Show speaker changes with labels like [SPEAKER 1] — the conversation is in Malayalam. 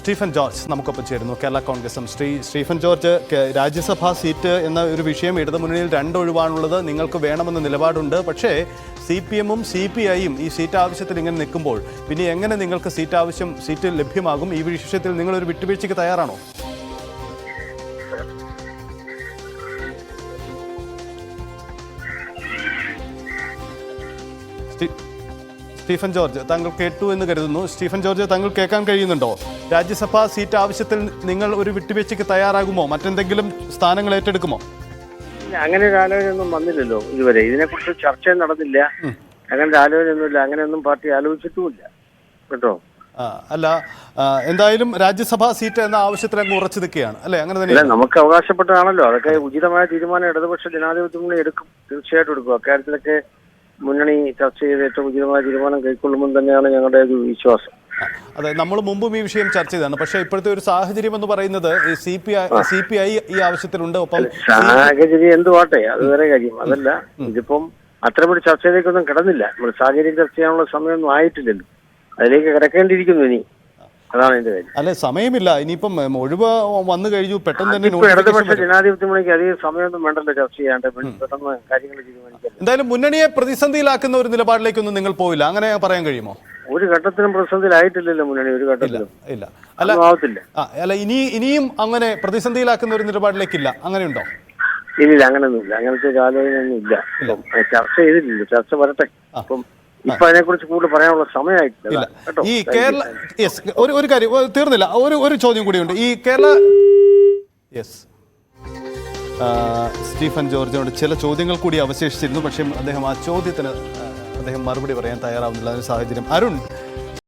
[SPEAKER 1] സ്റ്റീഫൻ ജോർജ് നമുക്കൊപ്പം ചേരുന്നു. കേരള കോൺഗ്രസും. ശ്രീ സ്റ്റീഫൻ ജോർജ് രാജ്യസഭാ സീറ്റ് എന്ന ഒരു വിഷയം ഇടതുമുന്നണിയിൽ രണ്ടൊഴിവാണുള്ളത്. നിങ്ങൾക്ക് വേണമെന്ന നിലപാടുണ്ട്. പക്ഷേ സി പി എമ്മും സി പി ഐയും ഈ സീറ്റ് ആവശ്യത്തിൽ ഇങ്ങനെ നിൽക്കുമ്പോൾ പിന്നെ എങ്ങനെ നിങ്ങൾക്ക് സീറ്റ് ആവശ്യം സീറ്റ് ലഭ്യമാകും? ഈ വിഷയത്തിൽ നിങ്ങളൊരു വിട്ടുവീഴ്ചയ്ക്ക് തയ്യാറാണോ? സ്റ്റീ- സ്റ്റീഫൻ ജോർജ് താങ്കൾ കേട്ടു എന്ന് കരുതുന്നു. സ്റ്റീഫൻ ജോർജ് താങ്കൾ കേൾക്കാൻ കഴിയുന്നുണ്ടോ? രാജ്യസഭാ സീറ്റ് ആവശ്യത്തിൽ നിങ്ങൾ ഒരു വിട്ടുവീഴ്ചയ്ക്ക് തയ്യാറാകുമോ? മറ്റെന്തെങ്കിലും സ്ഥാനങ്ങൾ ഏറ്റെടുക്കുമോ?
[SPEAKER 2] അങ്ങനെ ഒരു ആലോചനയൊന്നും വന്നില്ലല്ലോ ഇതുവരെ. ഇതിനെക്കുറിച്ച് ചർച്ച നടന്നില്ല. അങ്ങനെ ഒരു ആലോചനയൊന്നുമില്ല. അങ്ങനെയൊന്നും പാർട്ടി ആലോചിച്ചിട്ടുമില്ല. കേട്ടോ?
[SPEAKER 1] അല്ല എന്തായാലും രാജ്യസഭാ സീറ്റ് എന്ന ആവശ്യത്തിൽ അങ്ങ് ഉറച്ചു നിൽക്കുകയാണ്. അല്ലെ? അങ്ങനെ തന്നെ
[SPEAKER 2] നമുക്ക് അവകാശപ്പെട്ടതാണല്ലോ. അതൊക്കെ ഉചിതമായ തീരുമാനം ഇടതുപക്ഷ ജനാധിപത്യ എടുക്കും. തീർച്ചയായിട്ടും എടുക്കും. അക്കാര്യത്തിലൊക്കെ മുന്നണി ചർച്ച ചെയ്ത് ഏറ്റവും ഉചിതമായ തീരുമാനം കൈക്കൊള്ളുമെന്ന് തന്നെയാണ് ഞങ്ങളുടെ ഒരു വിശ്വാസം.
[SPEAKER 1] അതെ നമ്മൾ മുമ്പും ഈ വിഷയം ചർച്ച ചെയ്താണ് പക്ഷെ ഇപ്പോഴത്തെ ഒരു സാഹചര്യം എന്ന് പറയുന്നത് C P I C P I ഈ ആവശ്യത്തിലുണ്ട്. ഒപ്പം
[SPEAKER 2] സാഹചര്യം എന്തുവാട്ടെ? അത് വേറെ കാര്യം. അതല്ല ഇതിപ്പം അത്തരമൊരു ചർച്ചയിലേക്കൊന്നും കിടന്നില്ല. നമ്മൾ സാഹചര്യം ചർച്ച ചെയ്യാനുള്ള സമയമൊന്നും ആയിട്ടില്ലല്ലോ. അതിലേക്ക് കിടക്കേണ്ടിയിരിക്കുന്നു ഇനി. അതാണ് എന്റെ കാര്യം.
[SPEAKER 1] അല്ലെ സമയമില്ല. ഇനിയിപ്പം ഒഴിവ് വന്നു കഴിഞ്ഞു പെട്ടെന്ന് തന്നെ
[SPEAKER 2] ഇടതുപക്ഷ. ജനാധിപത്യ മുന്നണിക്ക് അധികം സമയമൊന്നും വേണ്ടല്ലോ ചർച്ച ചെയ്യാണ്ട്. പെട്ടെന്ന് കാര്യങ്ങൾ തീരുമാനിക്കാം
[SPEAKER 1] എന്തായാലും മുന്നണിയെ പ്രതിസന്ധിയിലാക്കുന്ന ഒരു നിലപാടിലേക്കൊന്നും നിങ്ങൾ പോയില്ല അങ്ങനെ പറയാൻ കഴിയുമോ?
[SPEAKER 2] ഒരു ഘട്ടത്തിലും പ്രതിസന്ധിയിലായിട്ടില്ലല്ലോ മുന്നണി. ഒരു ഘട്ടത്തിലും.
[SPEAKER 1] ഇല്ല. അല്ല
[SPEAKER 2] ആവത്തില്ല
[SPEAKER 1] അല്ല ഇനി ഇനിയും അങ്ങനെ പ്രതിസന്ധിയിലാക്കുന്ന ഒരു നിലപാടിലേക്കില്ല. അങ്ങനെയുണ്ടോ?
[SPEAKER 2] അങ്ങനെയൊന്നും അങ്ങനെയൊന്നുമില്ല അങ്ങനത്തെ ആലോചനയൊന്നും ഇല്ല. ചർച്ച ചെയ്തിട്ടില്ല. ചർച്ച വരട്ടെ. അപ്പം ഇപ്പൊ അതിനെക്കുറിച്ച് കൂടുതൽ പറയാനുള്ള സമയമായിട്ടില്ല. കേട്ടോ?
[SPEAKER 1] ഈ കേരള യെസ് ഒരു ഒരു കാര്യം തീർന്നില്ല. ഒരു ഒരു ചോദ്യം കൂടിയുണ്ട്. ഈ കേരള യെസ്. സ്റ്റീഫൻ ജോർജിനോട് ചില ചോദ്യങ്ങൾ കൂടി അവശേഷിച്ചിരുന്നു. പക്ഷേ അദ്ദേഹം ആ ചോദ്യത്തിന് അദ്ദേഹം മറുപടി പറയാൻ തയ്യാറാവുന്നില്ല. ഒരു സാഹചര്യം അരുൺ